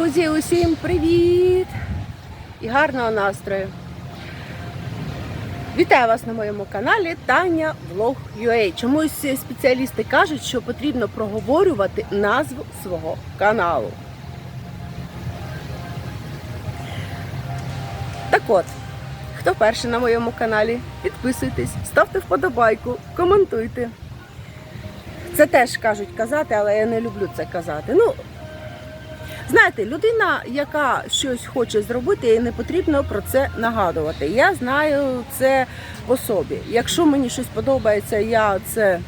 Друзі, усім привіт і гарного настрою. Вітаю вас на моєму каналі Таня Влог UA. Чомусь спеціалісти кажуть, що потрібно проговорювати назву свого каналу. Так от, хто перший на моєму каналі, підписуйтесь, ставте вподобайку, коментуйте. Це теж кажуть казати, але я не люблю це казати. Ну, Знаєте, людина, яка щось хоче зробити, їй не потрібно про це нагадувати. Я знаю це в особі. Якщо мені щось подобається, я це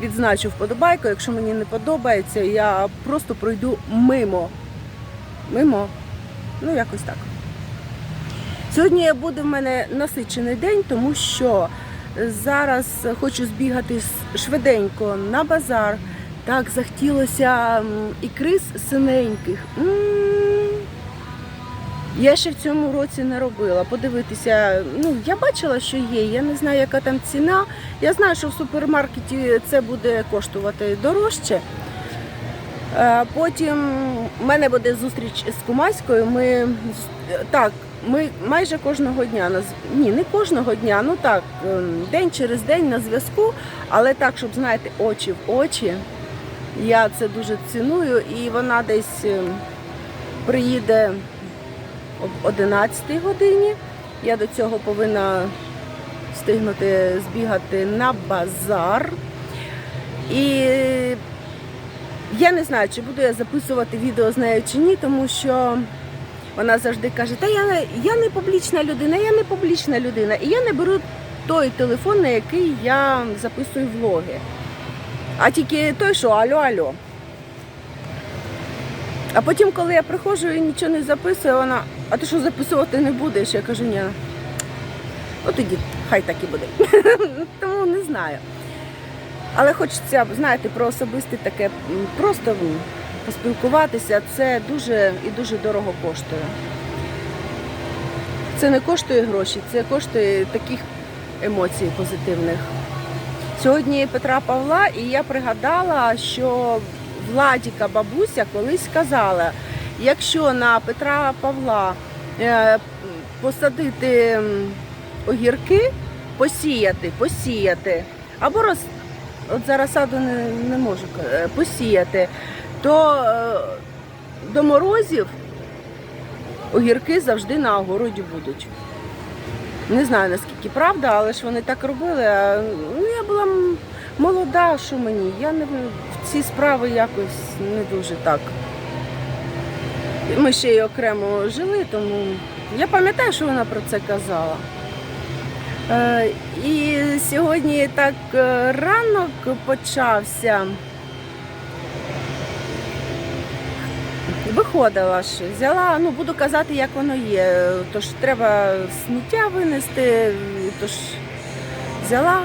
відзначу вподобайку. Якщо мені не подобається, я просто пройду мимо. Мимо. Ну, якось так. Сьогодні буде в мене насичений день, тому що зараз хочу збігати швиденько на базар. Так захотілося м, ікри з синеньких. Я ще в цьому році не робила. Подивитися, ну я бачила, що є. Я не знаю, яка там ціна. Я знаю, що в супермаркеті це буде коштувати дорожче. Е, Потім в мене буде зустріч з Кумаською. Ми так, ми майже кожного дня ні, не кожного дня, ну так, ем, день через день на зв'язку, але так, щоб знаєте, очі в очі. Я це дуже ціную, і вона десь ем, приїде об 11 годині. Я до цього повинна встигнути збігати на базар. І я не знаю, чи буду я записувати відео з нею чи ні, тому що вона завжди каже, та я, я не публічна людина, я не публічна людина. І я не беру той телефон, на який я записую влоги. А тільки той, що алло, алло. А потім, коли я приходжу і нічого не записую, вона, а ти що записувати не будеш? Я кажу, ні. Ну тоді хай так і буде. Тому не знаю. Але хочеться, знаєте, про особисте таке просто поспілкуватися, це дуже і дуже дорого коштує. Це не коштує гроші, це коштує таких емоцій позитивних. Сьогодні Петра Павла, і я пригадала, що Владіка бабуся колись сказала, якщо на Петра Павла е, посадити огірки, посіяти, посіяти, або роз... от зараз саду не, не можу е, посіяти, то е, до морозів огірки завжди на огороді будуть. Не знаю наскільки правда, але ж вони так робили. Ну, я була молода, що мені. Я не в ці справи якось не дуже так. Ми ще й окремо жили, тому я пам'ятаю, що вона про це казала. Е, і сьогодні так е, ранок почався. Виходила ж, взяла, ну буду казати, як воно є. Тож треба сміття винести, тож взяла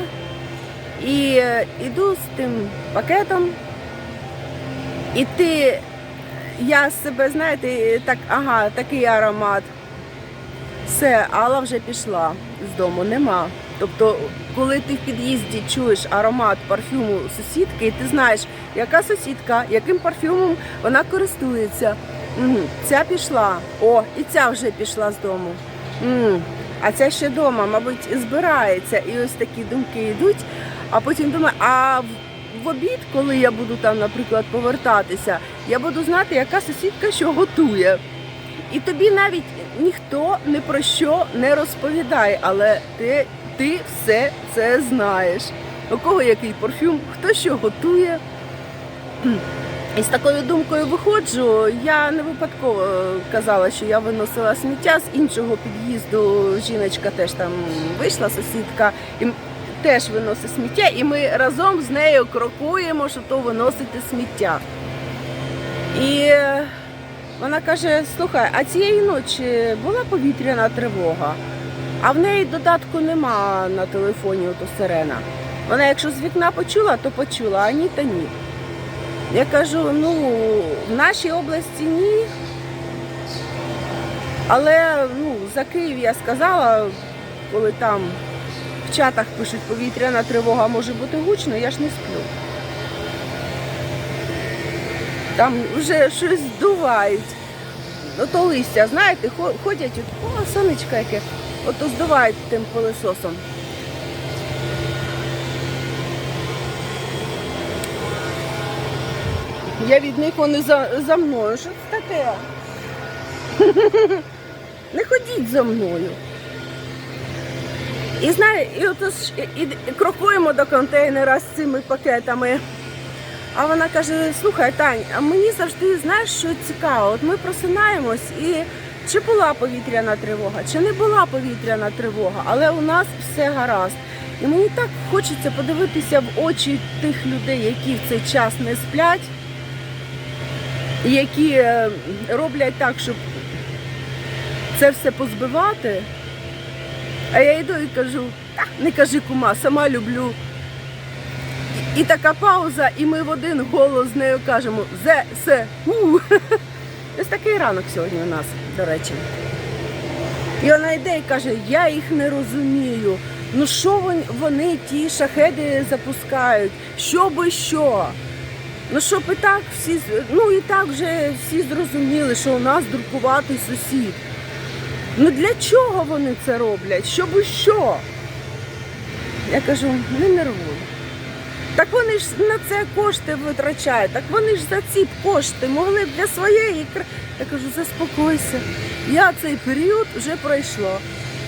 і е, іду з тим пакетом. І ти, я себе, знаєте, так, ага, такий аромат. Все, Алла вже пішла з дому, нема. Тобто, коли ти в під'їзді чуєш аромат парфюму сусідки, і ти знаєш, яка сусідка, яким парфюмом вона користується. Мгм, Ця пішла, о, і ця вже пішла з дому. М, А ця ще вдома, мабуть, збирається. І ось такі думки йдуть. А потім думаю, а в обід, коли я буду там, наприклад, повертатися, я буду знати, яка сусідка що готує. І тобі навіть ніхто ні про що не розповідає, але ти, ти все це знаєш. У кого який парфюм, хто що готує. І з такою думкою виходжу, я не випадково казала, що я виносила сміття з іншого під'їзду. Жіночка теж там вийшла, сусідка, і теж виносить сміття, і ми разом з нею крокуємо, щоб то виносити сміття. І е, вона каже: слухай, а цієї ночі була повітряна тривога, а в неї додатку нема на телефоні, ото сирена. Вона, якщо з вікна почула, то почула, а ні, то ні. Я кажу, ну, в нашій області ні. Але ну, за Київ я сказала, коли там в чатах пишуть повітряна тривога може бути гучно, я ж не сплю. Там вже щось здувають. ото листя, знаєте, ходять, о, сонечко яке, ото здувають тим пилососом. Я від них вони за, за мною. Що це таке? Не ходіть за мною. І знає, і от ж- і, і крокуємо до контейнера з цими пакетами. А вона каже: слухай, Тань, а мені завжди знаєш, що цікаво. От ми просинаємось і чи була повітряна тривога, чи не була повітряна тривога, але у нас все гаразд. І мені так хочеться подивитися в очі тих людей, які в цей час не сплять, які е, роблять так, щоб це все позбивати. А я йду і кажу, «Та, не кажи кума, сама люблю. І, така пауза, і ми в один голос з нею кажемо зе, се, у. Ось такий ранок сьогодні у нас, до речі. І вона йде і каже, я їх не розумію. Ну що вон- вони ті шахеди запускають? Що би що? Ну щоб і так всі ну і так вже всі зрозуміли, що у нас друкуватий сусід. Ну для чого вони це роблять? Щоб і що? Я кажу, не нервуй. Так вони ж на це кошти витрачають, так вони ж за ці кошти могли б для своєї кра- Я кажу, заспокойся. Я цей період вже пройшла.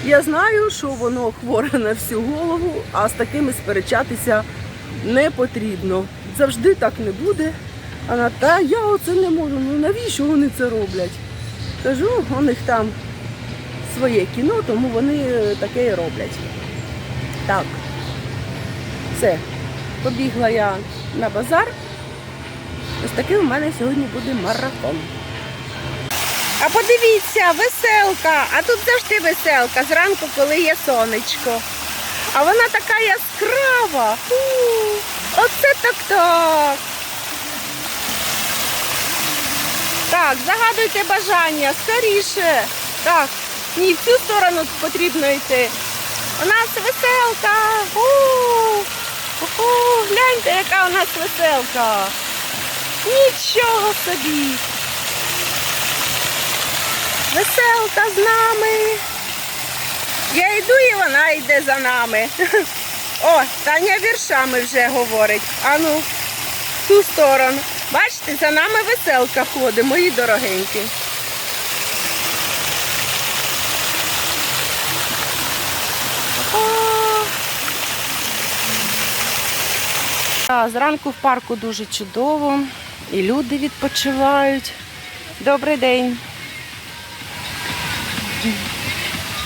Я знаю, що воно хворе на всю голову, а з такими сперечатися не потрібно. Завжди так не буде. А та я оце не можу. Ну навіщо вони це роблять? Кажу, у них там своє кіно, тому вони е, таке і роблять. Так. Все. Побігла я на базар. Ось такий у мене сьогодні буде марафон. А подивіться, веселка. А тут завжди веселка. Зранку, коли є сонечко. А вона така яскрава. У, Оце так так. Так, загадуйте бажання, скоріше. Так, ні, в цю сторону потрібно йти. У нас веселка. У, у, гляньте, яка у нас веселка. Нічого собі. Веселка з нами. Я йду і вона йде за нами. О, Таня віршами вже говорить. Ану, в ту сторону. Бачите, за нами веселка ходить, мої дорогенькі. О! Зранку в парку дуже чудово, і люди відпочивають. Добрий день.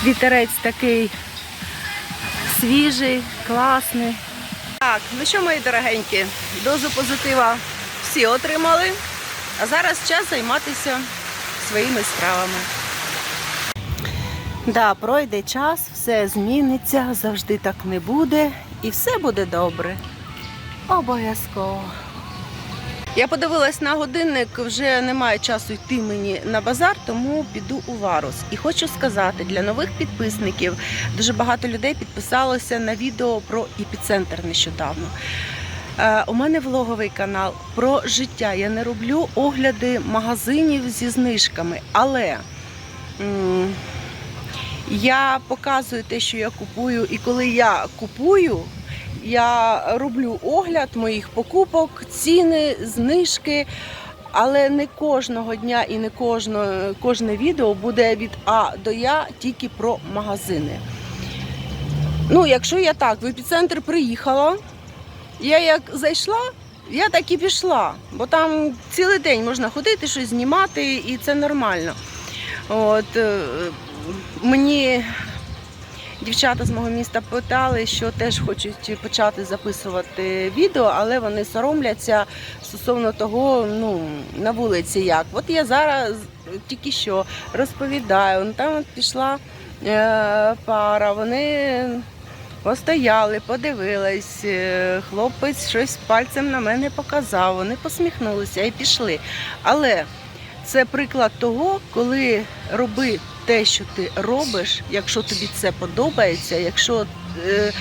Вітерець такий свіжий, класний. Так, ну що, мої дорогенькі, дозу позитива всі отримали, а зараз час займатися своїми справами. Да, пройде час, все зміниться, завжди так не буде, і все буде добре. Обов'язково. Я подивилась на годинник, вже немає часу йти мені на базар, тому піду у Варус. І хочу сказати для нових підписників, дуже багато людей підписалося на відео про епіцентр нещодавно. Е, У мене влоговий канал про життя. Я не роблю огляди магазинів зі знижками, але я показую те, що я купую, і коли я купую, я роблю огляд моїх покупок, ціни, знижки. Але не кожного дня і не кожне, кожне відео буде від А до Я тільки про магазини. Ну, якщо я так в епіцентр приїхала, я як зайшла, я так і пішла, бо там цілий день можна ходити, щось знімати, і це нормально. От, е, мені дівчата з мого міста питали, що теж хочуть почати записувати відео, але вони соромляться стосовно того, ну, на вулиці як. От я зараз тільки що розповідаю, ну, там пішла е, пара, вони постояли, подивились, е, хлопець щось пальцем на мене показав, вони посміхнулися і пішли. Але це приклад того, коли роби те, що ти робиш, якщо тобі це подобається, якщо е,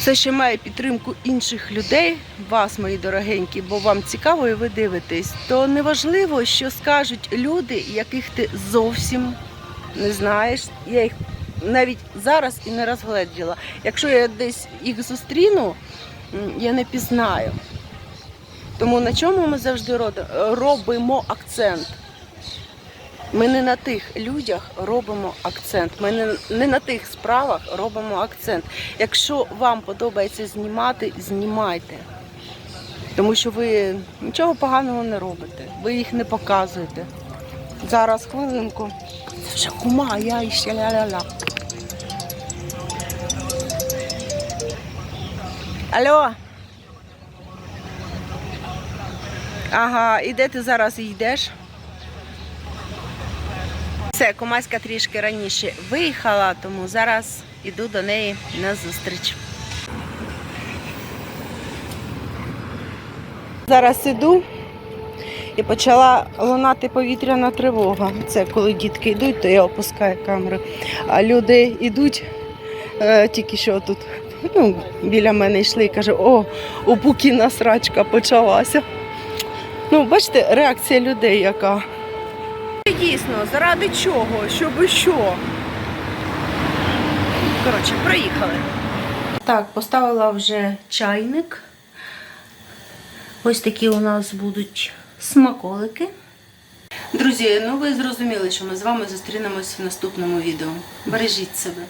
Це ще має підтримку інших людей, вас, мої дорогенькі, бо вам цікаво і ви дивитесь. То неважливо, що скажуть люди, яких ти зовсім не знаєш. Я їх навіть зараз і не розгледіла. Якщо я десь їх зустріну, я не пізнаю. Тому на чому ми завжди робимо акцент? Ми не на тих людях робимо акцент. Ми не, не на тих справах робимо акцент. Якщо вам подобається знімати, знімайте. Тому що ви нічого поганого не робите, ви їх не показуєте. Зараз хвилинку. Це вже кума, я ще ля-ля-ля. Алло. Ага, і де ти зараз йдеш? Все, Комаська трішки раніше виїхала, тому зараз іду до неї на зустріч. Зараз іду і почала лунати повітряна тривога. Це коли дітки йдуть, то я опускаю камеру. А люди йдуть е, тільки що тут ну, біля мене йшли і каже, о, у Пукіна срачка почалася. Ну, бачите, реакція людей яка. Дійсно, заради чого? Щоб що? Коротше, проїхали. Так, поставила вже чайник. Ось такі у нас будуть смаколики. Друзі, ну ви зрозуміли, що ми з вами зустрінемось в наступному відео. Бережіть себе.